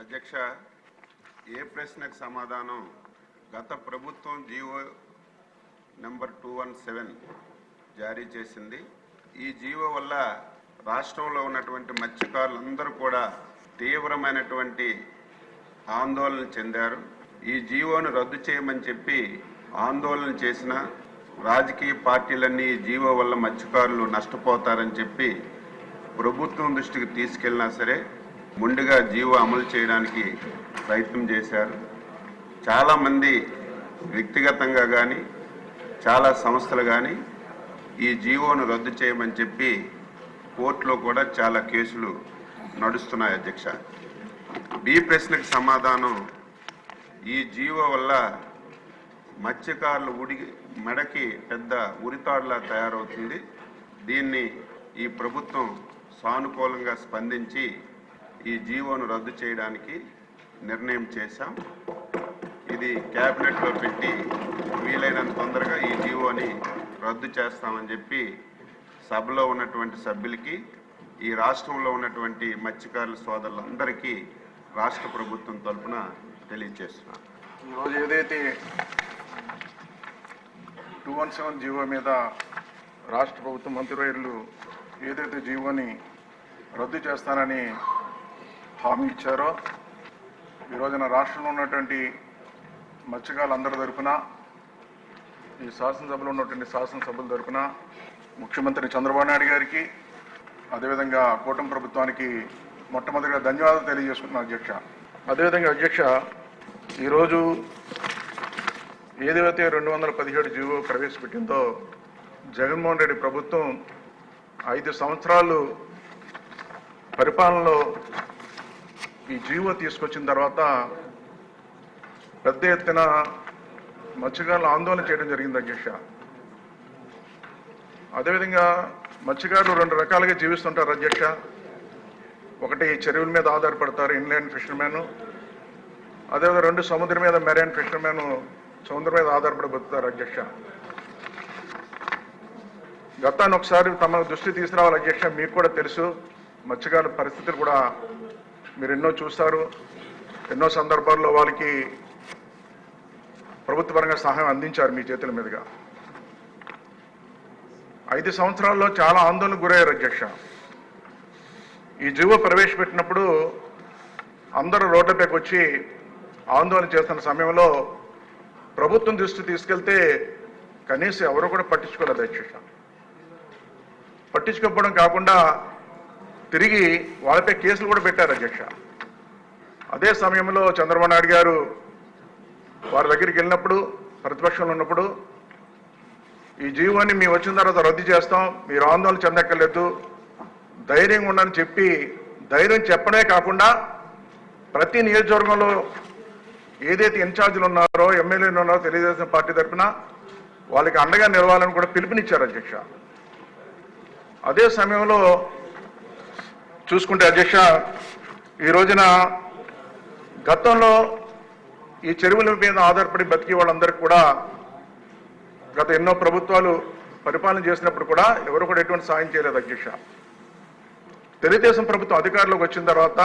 అధ్యక్ష ఏ ప్రశ్నకు సమాధానం? గత ప్రభుత్వం GO number two one seven జారీ చేసింది. ఈ జీవో వల్ల రాష్ట్రంలో ఉన్నటువంటి మత్స్యకారులందరూ కూడా తీవ్రమైనటువంటి ఆందోళన చెందారు. ఈ జీవోను రద్దు చేయమని చెప్పి ఆందోళన చేసిన రాజకీయ పార్టీలన్నీ ఈ జీవో వల్ల మత్స్యకారులు నష్టపోతారని చెప్పి ప్రభుత్వం దృష్టికి తీసుకెళ్ళినా సరే ముందుగా జీవో అమలు చేయడానికి ప్రయత్నం చేశారు. చాలామంది వ్యక్తిగతంగా కానీ చాలా సంస్థలు కానీ ఈ జీవోను రద్దు చేయమని చెప్పి కోర్టులో కూడా చాలా కేసులు నడుస్తున్నాయి అధ్యక్ష. బి ప్రశ్నకు సమాధానం ఈ జీవో వల్ల మత్స్యకారులు ఉడి మెడకి పెద్ద ఉరితాడులా తయారవుతుంది. దీన్ని ఈ ప్రభుత్వం సానుకూలంగా స్పందించి ఈ జీవోను రద్దు చేయడానికి నిర్ణయం చేశాం. ఇది క్యాబినెట్లో పెట్టి వీలైనంత తొందరగా ఈ జీవోని రద్దు చేస్తామని చెప్పి సభలో ఉన్నటువంటి సభ్యులకి ఈ రాష్ట్రంలో ఉన్నటువంటి మత్స్యకారుల సోదరులందరికీ రాష్ట్ర ప్రభుత్వం తరఫున తెలియజేస్తున్నాను ఈరోజు ఏదైతే టూ వన్ సెవెన్ జీవో మీద రాష్ట్ర ప్రభుత్వ మంత్రివర్యులు ఏదైతే జీవోని రద్దు చేస్తానని హామీ ఇచ్చారో ఈ రోజున రాష్ట్రంలో ఉన్నటువంటి మత్స్యకారులందరి తరఫున ఈ శాసనసభలో ఉన్నటువంటి శాసనసభల తరఫున ముఖ్యమంత్రి చంద్రబాబు నాయుడు గారికి అదేవిధంగా కూటమి ప్రభుత్వానికి మొట్టమొదటిగా ధన్యవాదాలు తెలియజేసుకుంటున్నాను అధ్యక్ష. అదేవిధంగా అధ్యక్ష ఈరోజు ఏదైతే రెండు వందల పదిహేడు జీవో ప్రవేశపెట్టిందో జగన్మోహన్ రెడ్డి ప్రభుత్వం ఐదు సంవత్సరాలు పరిపాలనలో ఈ జీవో తీసుకొచ్చిన తర్వాత పెద్ద ఎత్తున మత్స్యకారులు ఆందోళన చేయడం జరిగింది అధ్యక్ష అదేవిధంగా మత్స్యకారులు రెండు రకాలుగా జీవిస్తుంటారు అధ్యక్ష ఒకటి చెరువుల మీద ఆధారపడతారు ఇన్లాండ్ ఫిషర్మెన్ అదేవిధంగా రెండు సముద్రం మీద మెరైన్ ఫిషర్మెన్ సముద్రం మీద ఆధారపడి బతుకుతారు అధ్యక్ష గతాన్ని ఒకసారి తమ దృష్టి తీసుకురావాలి అధ్యక్ష మీకు కూడా తెలుసు మత్స్యకారుల పరిస్థితులు కూడా మీరు ఎన్నో చూస్తారు ఎన్నో సందర్భాల్లో వాళ్ళకి ప్రభుత్వపరంగా సహాయం అందించారు మీ చేతుల మీదుగా. ఐదు సంవత్సరాల్లో చాలా ఆందోళనకు గురయ్యారు అధ్యక్ష. ఈ జీవో ప్రవేశపెట్టినప్పుడు అందరూ రోడ్లపైకి వచ్చి ఆందోళన చేస్తున్న సమయంలో ప్రభుత్వం దృష్టి తీసుకెళ్తే కనీసం ఎవరు కూడా పట్టించుకోలేదు అధ్యక్ష. పట్టించుకోకపోవడం కాకుండా తిరిగి వాళ్ళపై కేసులు కూడా పెట్టారు అధ్యక్ష. అదే సమయంలో చంద్రబాబు నాయుడు గారు వారి దగ్గరికి వెళ్ళినప్పుడు ప్రతిపక్షంలో ఉన్నప్పుడు ఈ జీవోని మేము వచ్చిన తర్వాత రద్దు చేస్తాం మీరు ఆందోళన చెందక్కర్లేదు ధైర్యంగా ఉండని చెప్పి ధైర్యం చెప్పడమే కాకుండా ప్రతి నియోజకవర్గంలో ఏదైతే ఇన్ఛార్జీలు ఉన్నారో ఎమ్మెల్యేలు ఉన్నారో తెలుగుదేశం పార్టీ తరఫున వాళ్ళకి అండగా నిలవాలని కూడా పిలుపునిచ్చారు అధ్యక్ష. అదే సమయంలో చూసుకుంటే అధ్యక్ష ఈ రోజున గతంలో ఈ చెరువుల మీద ఆధారపడి బతికే వాళ్ళందరికీ కూడా గత ఎన్నో ప్రభుత్వాలు పరిపాలన చేసినప్పుడు కూడా ఎవరు కూడా ఎటువంటి సాయం చేయలేదు అధ్యక్ష. తెలుగుదేశం ప్రభుత్వం అధికారంలోకి వచ్చిన తర్వాత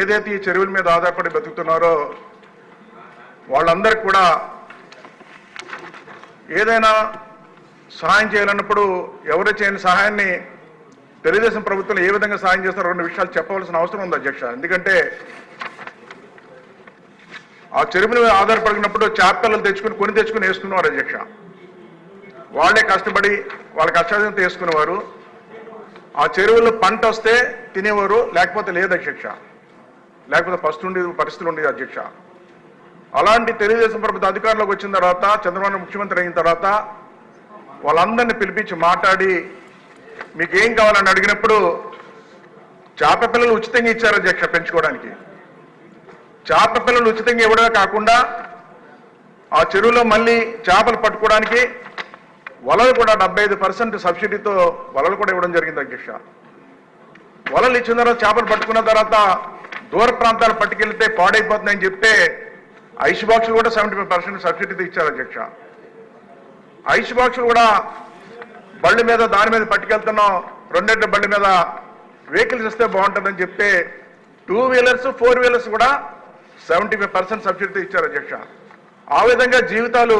ఏదైతే ఈ చెరువుల మీద ఆధారపడి బతుకుతున్నారో వాళ్ళందరికీ కూడా ఏదైనా సహాయం చేయాలన్నప్పుడు ఎవరు చేయని సహాయాన్ని తెలుగుదేశం ప్రభుత్వం ఏ విధంగా సాయం చేస్తారో రెండు విషయాలు చెప్పవలసిన అవసరం ఉంది అధ్యక్ష. ఎందుకంటే ఆ చెరువుల మీద ఆధారపడినప్పుడు చేపలు తెచ్చుకుని కొని తెచ్చుకుని వేసుకునేవారు అధ్యక్ష. వాళ్ళే కష్టపడి వాళ్ళ కష్టాలతో వేసుకునేవారు. ఆ చెరువుల్లో పంట వస్తే తినేవారు లేకపోతే లేదు అధ్యక్ష. లేకపోతే ఫస్ట్ ఉండేది పరిస్థితులు ఉండేది అధ్యక్ష. అలాంటి తెలుగుదేశం ప్రభుత్వం అధికారంలోకి వచ్చిన తర్వాత చంద్రబాబు ముఖ్యమంత్రి అయిన తర్వాత వాళ్ళందరినీ పిలిపించి మాట్లాడి మీకు ఏం కావాలని అడిగినప్పుడు చేప పిల్లలు ఉచితంగా ఇచ్చారు అధ్యక్ష పెంచుకోవడానికి. చేప పిల్లలు ఉచితంగా ఇవ్వడమే కాకుండా ఆ చెరువులో మళ్ళీ చేపలు పట్టుకోవడానికి వలలు కూడా డెబ్బై ఐదు పర్సెంట్ సబ్సిడీతో వలలు కూడా ఇవ్వడం జరిగింది అధ్యక్ష. వలలు ఇచ్చిన తర్వాత చేపలు పట్టుకున్న తర్వాత దూర ప్రాంతాలు పట్టుకెళ్తే పాడైపోతుందని చెప్తే ఐస్ బాక్సులు కూడా సెవెంటీ ఫైవ్ పర్సెంట్ సబ్సిడీతో ఇచ్చారు అధ్యక్ష. ఐస్ బాక్సులు కూడా బళ్ళు మీద దాని మీద పట్టుకెళ్తున్నాం. రెండెండు బళ్ళు మీద వెహికల్స్ ఇస్తే బాగుంటుందని చెప్తే టూ వీలర్స్ ఫోర్ వీలర్స్ కూడా సెవెంటీ ఫైవ్ పర్సెంట్ సబ్సిడీతో ఇచ్చారు అధ్యక్ష. ఆ విధంగా జీవితాలు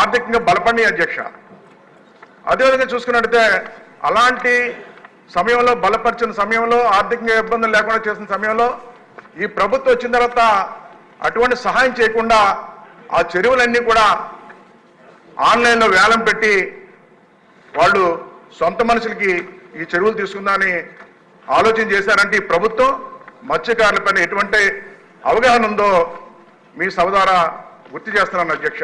ఆర్థికంగా బలపడినాయి అధ్యక్ష. అదేవిధంగా చూసుకున్నట్టయితే అలాంటి సమయంలో బలపరిచిన సమయంలో ఆర్థికంగా ఇబ్బందులు లేకుండా చేసిన సమయంలో ఈ ప్రభుత్వం వచ్చిన తర్వాత అటువంటి సహాయం చేయకుండా ఆ చెరువులన్నీ కూడా ఆన్లైన్లో వేలం పెట్టి వాళ్ళు సొంత మనుషులకి ఈ చెరువులు తీసుకుందామని ఆలోచన చేశారంటే ఈ ప్రభుత్వం మత్స్యకారులపైన ఎటువంటి అవగాహన ఉందో మీ సభ ద్వారా గుర్తు చేస్తున్నాను అధ్యక్ష.